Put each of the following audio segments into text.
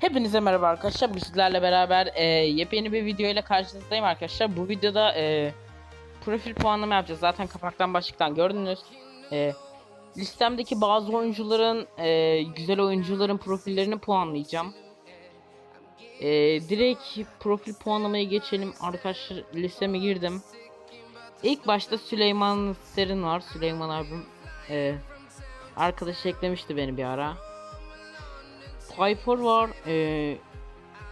Hepinize merhaba arkadaşlar. Bugün sizlerle beraber e, yepyeni bir video ile karşınızdayım arkadaşlar. Bu videoda e, profil puanlama yapacağız. Zaten kapaktan başlıktan gördünüz. E, listemdeki bazı oyuncuların, e, güzel oyuncuların profillerini puanlayacağım. E, direkt profil puanlamaya geçelim. Arkadaşlar listeme girdim. İlk başta Süleyman Serin var. Süleyman abim. E, arkadaş eklemişti beni bir ara. Piper var. Ee,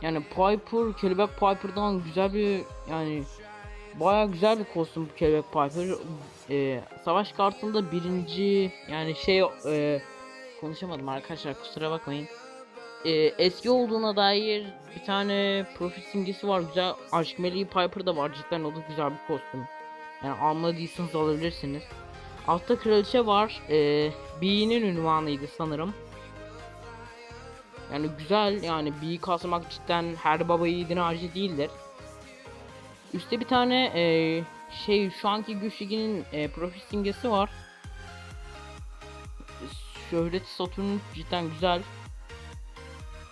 yani Piper, kelebek Piper'dan güzel bir yani baya güzel bir kostüm kelebek Piper. Ee, savaş kartında birinci yani şey e, konuşamadım arkadaşlar kusura bakmayın. Ee, eski olduğuna dair bir tane profil simgesi var güzel. Aşk Meleği Piper da var cidden o da güzel bir kostüm. Yani almadıysanız alabilirsiniz. Altta kraliçe var. Ee, Bee'nin ünvanıydı sanırım. Yani güzel yani bir kasmak cidden her baba yiğidin harcı değildir. Üstte bir tane e, şey şu anki güç liginin e, profil simgesi var. Şöhreti Satürn cidden güzel.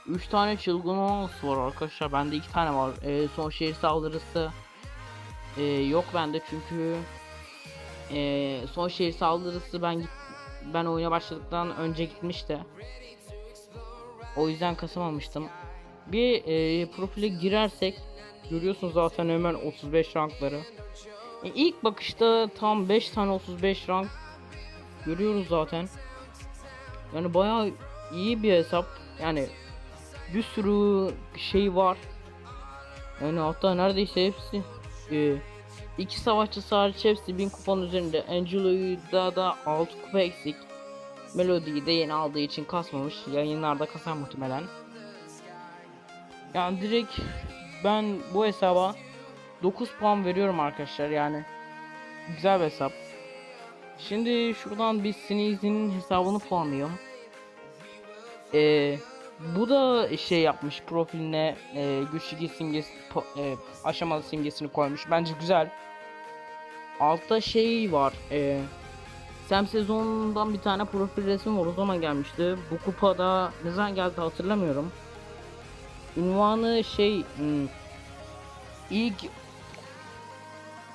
3 tane çılgın olması var arkadaşlar. Bende 2 tane var. E, son şehir saldırısı e, yok bende çünkü e, son şehir saldırısı ben ben oyuna başladıktan önce gitmişti. O yüzden kasamamıştım. Bir e, profile girersek görüyorsunuz zaten hemen 35 rankları. E, ilk bakışta tam 5 tane 35 rank görüyoruz zaten. Yani bayağı iyi bir hesap. Yani bir sürü şey var. Yani hatta neredeyse hepsi e, iki savaşçısı hariç hepsi 1000 kupanın üzerinde. Angelo'da da 6 kupa eksik. Melody'yi de yeni aldığı için kasmamış. Yayınlarda kasar muhtemelen. Yani direkt ben bu hesaba 9 puan veriyorum arkadaşlar yani. Güzel bir hesap. Şimdi şuradan bir Sneeze'in hesabını puanlayalım. Ee, bu da şey yapmış profiline e, güçlü simgesi e, aşamalı simgesini koymuş. Bence güzel. Altta şey var. E, Sam sezonundan bir tane profil resmi var o zaman gelmişti. Bu kupada ne zaman geldi hatırlamıyorum. Ünvanı şey hmm, ilk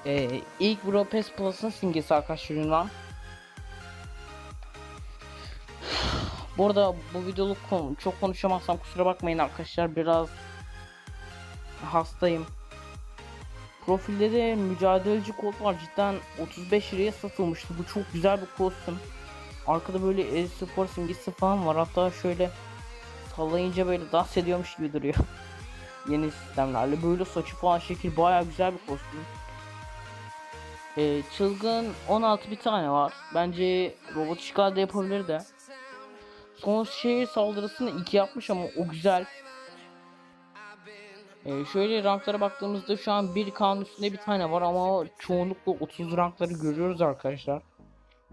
e, ilk Europes Plus'ın simgesi arkadaşlar ünvan. Bu arada bu videoluk çok konuşamazsam kusura bakmayın arkadaşlar biraz hastayım. Profilde de mücadeleci kod var. Cidden 35 liraya satılmıştı. Bu çok güzel bir kostüm. Arkada böyle e-spor simgesi falan var. Hatta şöyle sallayınca böyle dans ediyormuş gibi duruyor. Yeni sistemlerle. Böyle saçı falan şekil baya güzel bir kostüm. Ee, Çılgın 16 bir tane var. Bence robot de yapabilir de. Son şehir saldırısını 2 yapmış ama o güzel ee, şöyle ranklara baktığımızda şu an bir kan üstünde bir tane var ama çoğunlukla 30 rankları görüyoruz arkadaşlar.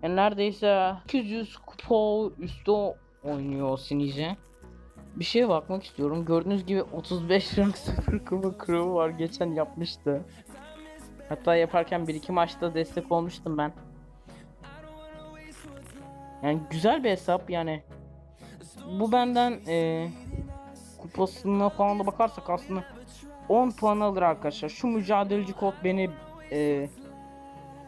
Yani neredeyse 200 kupa üstü oynuyor Sinice. Bir şeye bakmak istiyorum. Gördüğünüz gibi 35 rank 0 kupa kuralı var. Geçen yapmıştı. Hatta yaparken bir iki maçta destek olmuştum ben. Yani güzel bir hesap yani. Bu benden e, kupasına falan da bakarsak aslında 10 puan alır arkadaşlar. Şu mücadeleci kod beni e,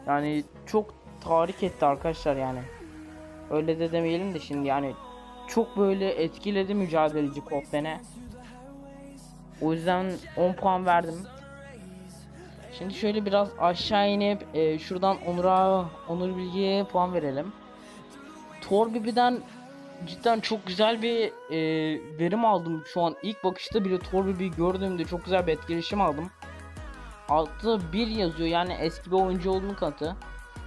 yani çok tahrik etti arkadaşlar yani. Öyle de demeyelim de şimdi yani çok böyle etkiledi mücadeleci kod beni. O yüzden 10 puan verdim. Şimdi şöyle biraz aşağı inip e, şuradan Onur'a Onur Bilgi'ye puan verelim. Thor Bibi'den cidden çok güzel bir e, verim aldım şu an ilk bakışta bile Torbibi'yi gördüğümde çok güzel bir etkileşim aldım. Altta bir yazıyor yani eski bir oyuncu olduğunu kanıtı.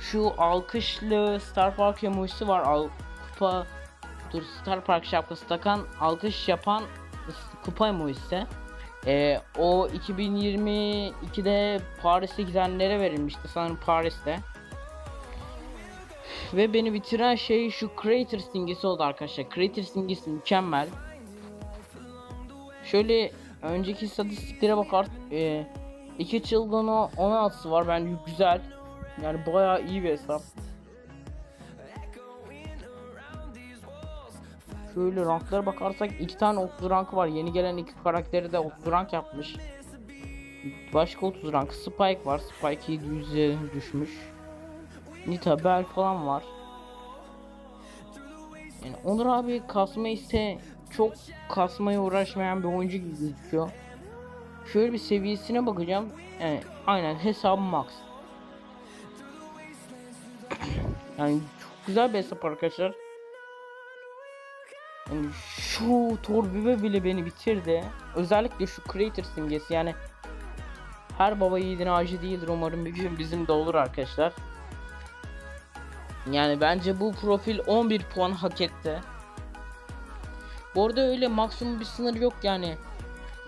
Şu alkışlı Star Park emojisi var. Al kupa dur Star Park şapkası takan alkış yapan kupa emojisi. E, o 2022'de Paris'te gidenlere verilmişti sanırım Paris'te. Ve beni bitiren şey şu Creator simgesi oldu arkadaşlar. Creator simgesi mükemmel. Şöyle önceki istatistiklere bakar. E, iki çılgını 16'sı var bence güzel. Yani bayağı iyi bir hesap. şöyle ranklara bakarsak iki tane 30 rankı var. Yeni gelen iki karakteri de 30 rank yapmış. Başka 30 rank Spike var. Spike 700'e düşmüş. Nita Bell falan var. Yani Onur abi kasma ise çok kasmaya uğraşmayan bir oyuncu gibi gözüküyor. Şöyle bir seviyesine bakacağım. Yani aynen hesabı max. Yani çok güzel bir hesap arkadaşlar. Yani şu Torbibe bile beni bitirdi. Özellikle şu Creator simgesi yani her baba yiğidin ağacı değildir umarım bir gün bizim de olur arkadaşlar. Yani bence bu profil 11 puan hak etti. Bu arada öyle maksimum bir sınır yok yani.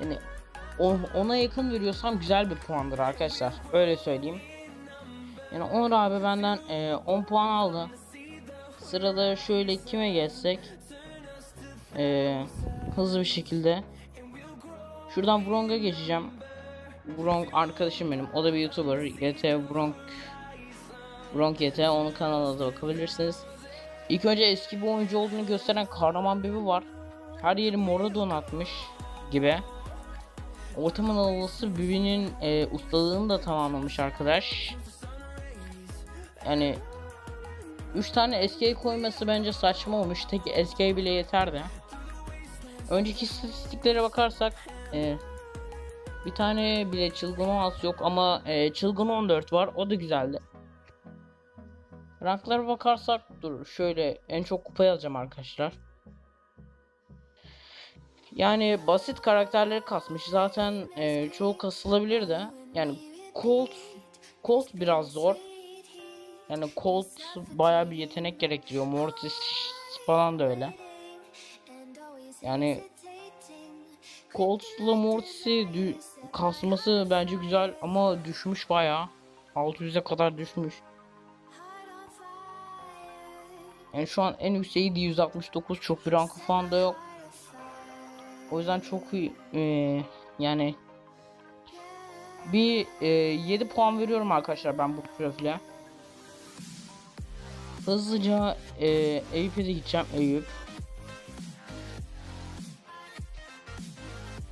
Yani on- ona yakın veriyorsam güzel bir puandır arkadaşlar. Öyle söyleyeyim. Yani Onur abi benden e, 10 puan aldı. Sırada şöyle kime geçsek. E, hızlı bir şekilde. Şuradan Vrong'a geçeceğim. Vrong arkadaşım benim. O da bir YouTuber. YT Vrong Vrong YT onun kanalına da bakabilirsiniz. İlk önce eski bir oyuncu olduğunu gösteren kahraman bebi var. Her yeri mora donatmış gibi. Ortamın havası Bibi'nin e, ustalığını da tamamlamış arkadaş. Yani 3 tane SK koyması bence saçma olmuş. Tek SK bile yeterdi. Önceki istatistiklere bakarsak e, bir tane bile çılgın 16 yok ama e, çılgın 14 var. O da güzeldi. Ranklara bakarsak dur şöyle en çok kupayı alacağım arkadaşlar. Yani basit karakterleri kasmış. Zaten e, çoğu kasılabilir de. Yani Colt Colt biraz zor. Yani Colt bayağı bir yetenek gerektiriyor. Mortis falan da öyle. Yani Colt'la Mortis'i kasması bence güzel ama düşmüş bayağı. 600'e kadar düşmüş. Yani şu an en yükseği de 169 çok bir rankı falan da yok. O yüzden çok iyi eee, yani bir eee, 7 puan veriyorum arkadaşlar ben bu profile. Hızlıca eee Eyüp'e de gideceğim Eyüp.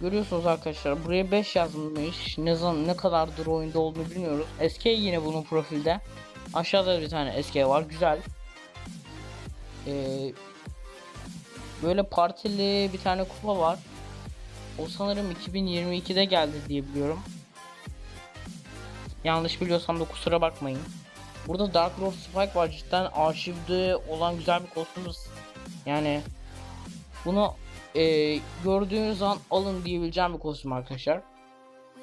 Görüyorsunuz arkadaşlar buraya 5 yazmış. Ne zaman ne kadardır oyunda olduğunu bilmiyoruz. SK yine bunun profilde. Aşağıda bir tane SK var. Güzel. Ee, böyle partili bir tane kupa var. O sanırım 2022'de geldi diye biliyorum. Yanlış biliyorsam da kusura bakmayın. Burada Dark Lord Spike var cidden arşivde olan güzel bir kostüm. Yani bunu e, gördüğünüz an alın diyebileceğim bir kostüm arkadaşlar.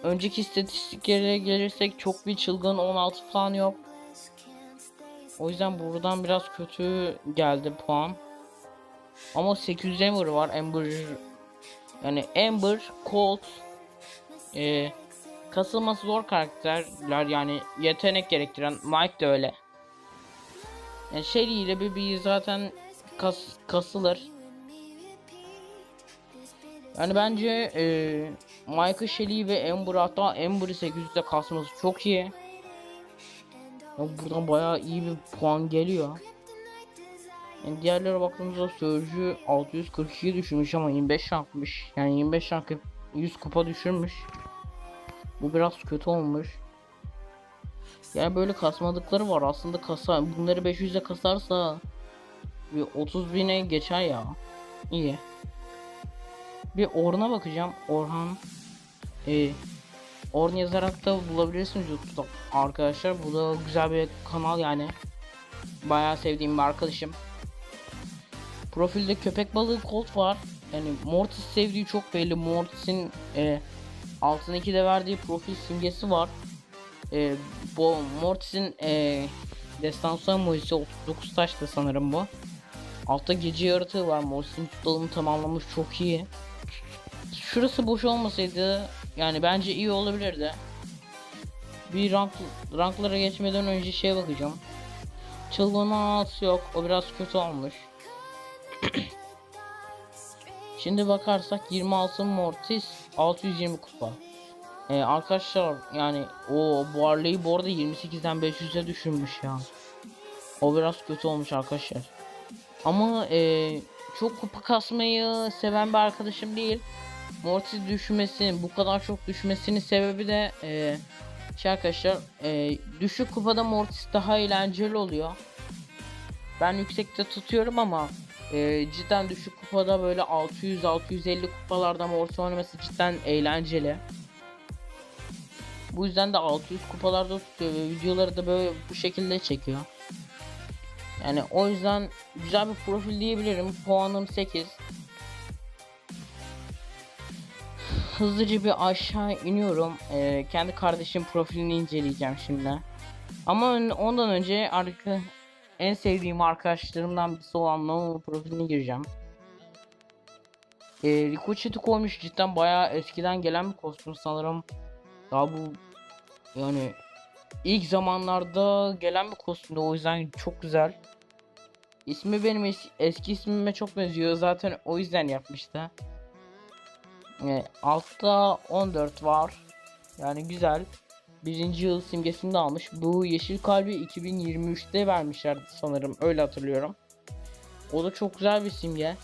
Önceki istatistiklere gelirsek çok bir çılgın 16 falan yok. O yüzden buradan biraz kötü geldi puan. Ama 800 Ember var. Ember yani Ember, Colt e, kasılması zor karakterler yani yetenek gerektiren Mike de öyle. Yani Shelly ile Bibi zaten kas, kasılır. Yani bence e, Michael Shelley ve Ember hatta Ember'ı 800'de kasması çok iyi. Buradan bayağı iyi bir puan geliyor. Yani diğerlere baktığımızda Sörcü 642 düşürmüş ama 25 rankmış. Yani 25 rank 100 kupa düşürmüş. Bu biraz kötü olmuş. Yani böyle kasmadıkları var aslında kasa bunları 500'e kasarsa bir 30 bine geçer ya. İyi. Bir Orhan'a bakacağım. Orhan e, Orhan yazarak da bulabilirsiniz YouTube'da arkadaşlar. Bu da güzel bir kanal yani. Bayağı sevdiğim bir arkadaşım. Profilde köpek balığı Colt var. Yani Mortis sevdiği çok belli. Mortis'in e, altındaki de verdiği profil simgesi var. E, bu Mortis'in e, destansı emojisi 39 taştı sanırım bu. Altta gece yaratığı var. Mortis'in tutalımı tamamlamış çok iyi. Şurası boş olmasaydı yani bence iyi olabilirdi. Bir rank, ranklara geçmeden önce şeye bakacağım. Çılgın 16 yok. O biraz kötü olmuş. Şimdi bakarsak 26 Mortis 620 kupa. Ee, arkadaşlar yani o Barley'i bu arada 28'den 500'e düşürmüş ya. O biraz kötü olmuş arkadaşlar. Ama ee, çok kupa kasmayı seven bir arkadaşım değil. Mortis düşmesinin bu kadar çok düşmesinin sebebi de e, şey arkadaşlar e, düşük kupada Mortis daha eğlenceli oluyor. Ben yüksekte tutuyorum ama e, cidden düşük kupada böyle 600-650 kupalarda Mortis oynaması cidden eğlenceli. Bu yüzden de 600 kupalarda tutuyor ve videoları da böyle bu şekilde çekiyor. Yani o yüzden güzel bir profil diyebilirim. Puanım 8. Hızlıca bir aşağı iniyorum. Ee, kendi kardeşim profilini inceleyeceğim şimdi. Ama ondan önce artık en sevdiğim arkadaşlarımdan birisi olan Nono profiline gireceğim. Ee, Rikochit'i koymuş cidden bayağı eskiden gelen bir kostüm sanırım. Daha bu yani ilk zamanlarda gelen bir kostümdü o yüzden çok güzel. İsmi benim es- eski ismime çok benziyor zaten o yüzden yapmıştı. E, altta 14 var. Yani güzel. Birinci yıl simgesini de almış. Bu yeşil kalbi 2023'te vermişlerdi sanırım. Öyle hatırlıyorum. O da çok güzel bir simge.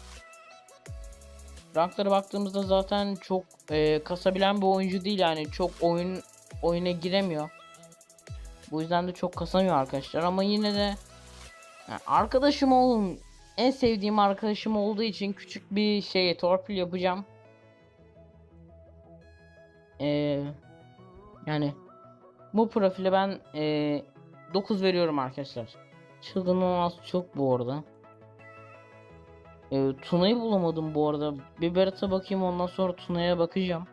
Ranklara baktığımızda zaten çok e, kasabilen bir oyuncu değil yani çok oyun oyuna giremiyor. Bu yüzden de çok kasamıyor arkadaşlar ama yine de yani arkadaşım olun en sevdiğim arkadaşım olduğu için küçük bir şey torpil yapacağım. Ee, yani bu profile ben ee, 9 veriyorum arkadaşlar. Çılgın olmaz çok bu arada. Ee, Tuna'yı bulamadım bu arada. Bir Berat'a bakayım ondan sonra Tuna'ya bakacağım.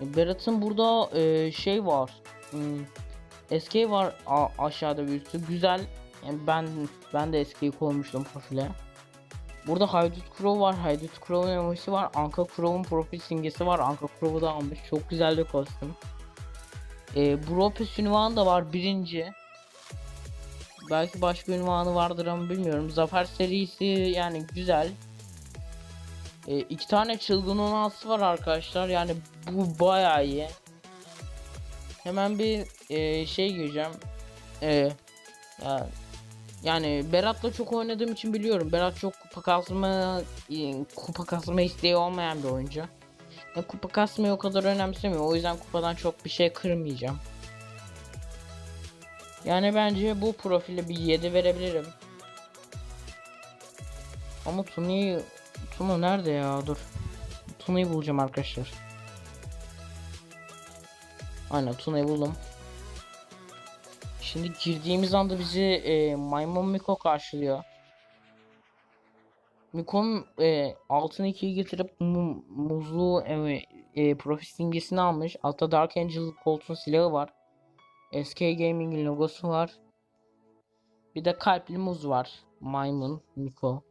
E, Berat'ın burada e, şey var. Hmm, SK var a- aşağıda bir üstü. Güzel. Yani ben ben de SK'yi koymuştum profile. Burada Haydut Crow var. Haydut Crow'un emojisi var. Anka Crow'un profil simgesi var. Anka Crow'u da almış. Çok güzel bir kostüm. E, Bropes ünvanı da var. Birinci. Belki başka ünvanı vardır ama bilmiyorum. Zafer serisi yani güzel. E, iki tane çılgın 16'sı var arkadaşlar. Yani bu bayağı iyi. Hemen bir e, şey gireceğim. E, ya, yani Berat'la çok oynadığım için biliyorum. Berat çok kupa kasma e, kupa kasma isteği olmayan bir oyuncu. Ya, kupa kasmayı o kadar önemsemiyor. O yüzden kupadan çok bir şey kırmayacağım. Yani bence bu profile bir 7 verebilirim. Ama Tuna'yı Tuna nerede ya? Dur. Tuna'yı bulacağım arkadaşlar. Aynen Tuna'yı buldum. Şimdi girdiğimiz anda bizi e, Maymun Miko karşılıyor. Miko'nun e, altını ikiye getirip mu, muzlu e, e, profil simgesini almış. Altta Dark Angel Colt'un silahı var. SK Gaming'in logosu var. Bir de kalpli muz var. Maymun Miko.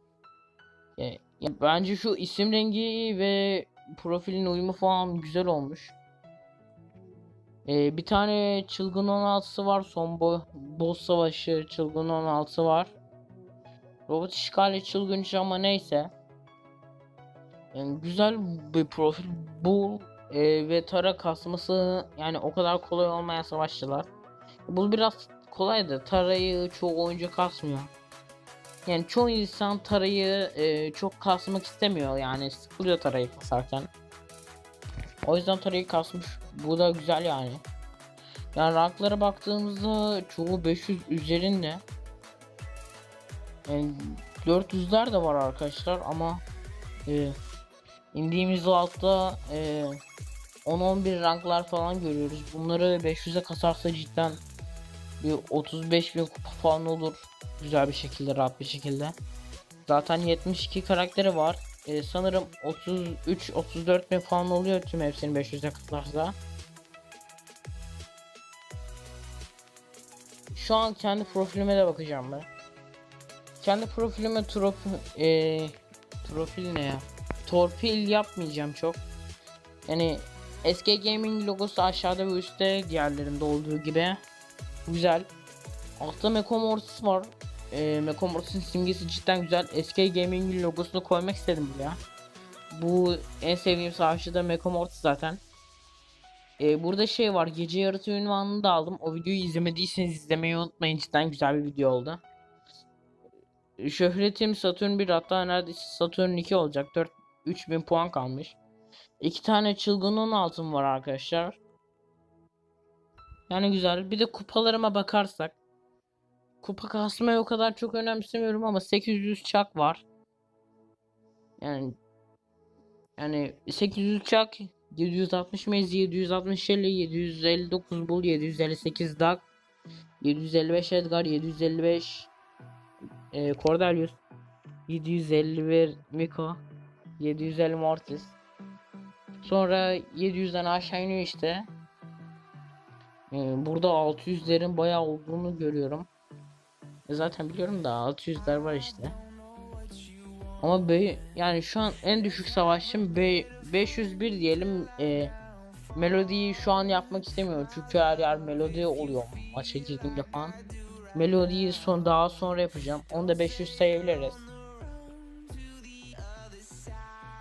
E, ya bence şu isim rengi ve profilin uyumu falan güzel olmuş. Ee, bir tane çılgın 16'sı var. Son bo boss savaşı çılgın 16'sı var. Robot işgali çılgınca ama neyse. Yani güzel bir profil bu ee, ve tara kasması yani o kadar kolay olmayan savaşçılar. Bu biraz kolaydı. Tarayı çoğu oyuncu kasmıyor. Yani çoğu insan tarayı e, çok kasmak istemiyor yani sıkılıyor tarayı kasarken. O yüzden tarayı kasmış. Bu da güzel yani. Yani ranklara baktığımızda çoğu 500 üzerinde. Yani 400'ler de var arkadaşlar ama e, indiğimiz altta e, 10-11 ranklar falan görüyoruz. Bunları 500'e kasarsa cidden bir 35 bin kupa falan olur. Güzel bir şekilde rahat bir şekilde. Zaten 72 karakteri var. Ee, sanırım 33-34 bin falan oluyor tüm hepsini 500'e katlarsa. Şu an kendi profilime de bakacağım ben. Kendi profilime trop ee, profil ne ya? Torpil yapmayacağım çok. Yani SK Gaming logosu aşağıda ve üstte diğerlerinde olduğu gibi. Güzel. Altta Mekomortis var. E, Mekomortis'in simgesi cidden güzel. SK Gaming'in logosunu koymak istedim buraya. Bu en sevdiğim savaşçı da Mekomortis zaten. E, burada şey var. Gece yaratığı ünvanını da aldım. O videoyu izlemediyseniz izlemeyi unutmayın. Cidden güzel bir video oldu. şöhretim Satürn 1 hatta neredeyse Satürn 2 olacak. 4 3000 puan kalmış. İki tane çılgının altın var arkadaşlar. Yani güzel. Bir de kupalarıma bakarsak. Kupa kasmayı o kadar çok önemsemiyorum ama 800 çak var. Yani yani 800 çak 760 mezi 760 50 759 bul 758 dak 755 Edgar 755 e, Cordelius 751 Miko 750 Mortis Sonra 700'den aşağı iniyor işte. Ee, burada 600'lerin bayağı olduğunu görüyorum. E zaten biliyorum da 600'ler var işte. Ama be, yani şu an en düşük savaşım be, 501 diyelim. E, melodiyi şu an yapmak istemiyorum çünkü her yer melodi oluyor maça girdiğimde falan. Melodiyi son daha sonra yapacağım. Onu da 500 sayabiliriz.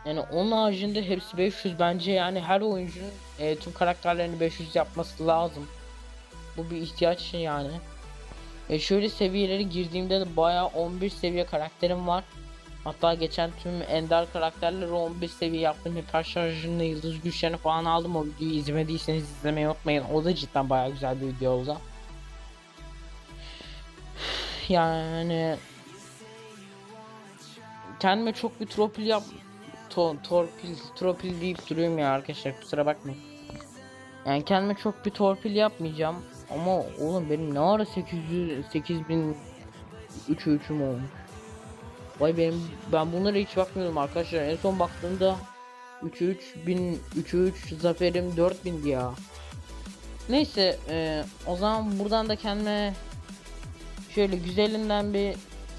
Yani onun haricinde hepsi 500 bence yani her oyuncunun e, tüm karakterlerini 500 yapması lazım. Bu bir ihtiyaç yani. E şöyle seviyeleri girdiğimde de bayağı 11 seviye karakterim var. Hatta geçen tüm ender karakterleri 11 seviye yaptım. Hiper şarjını, yıldız güçlerini falan aldım. O videoyu izlemediyseniz izlemeyi unutmayın. O da cidden bayağı güzel bir video oldu. Yani kendime çok bir tropil yap to torpil torpil deyip duruyorum ya arkadaşlar kusura bakmayın. Yani kendime çok bir torpil yapmayacağım ama oğlum benim ne ara 800 8000 3 3'üm olmuş. Vay benim ben bunlara hiç bakmıyorum arkadaşlar. En son baktığımda 3 3000 3 3 zaferim 4000 ya. Neyse e, o zaman buradan da kendime şöyle güzelinden bir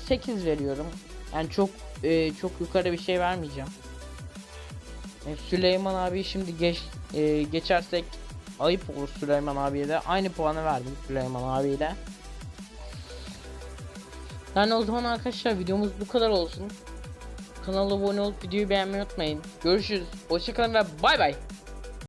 8 veriyorum. Yani çok e, çok yukarı bir şey vermeyeceğim. E, Süleyman abi şimdi geç e, geçersek ayıp olur Süleyman abiye de. Aynı puanı verdim Süleyman abiyle. Yani o zaman arkadaşlar videomuz bu kadar olsun. Kanala abone olup videoyu beğenmeyi unutmayın. Görüşürüz. Hoşçakalın ve bay bay.